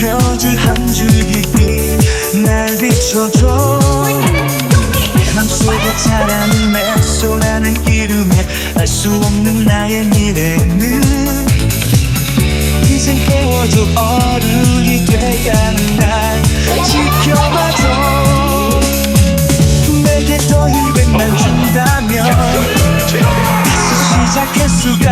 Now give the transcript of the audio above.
켜줄 한 줄기 빛날 비춰줘. 맘속에 자라는 맵소라는 이름에 알 수 없는 나의 미래는 이젠 깨워줘. 어른이 돼가는 날 지켜봐줘. 내게 더 힘을 난 준다면 다시 시작할 수가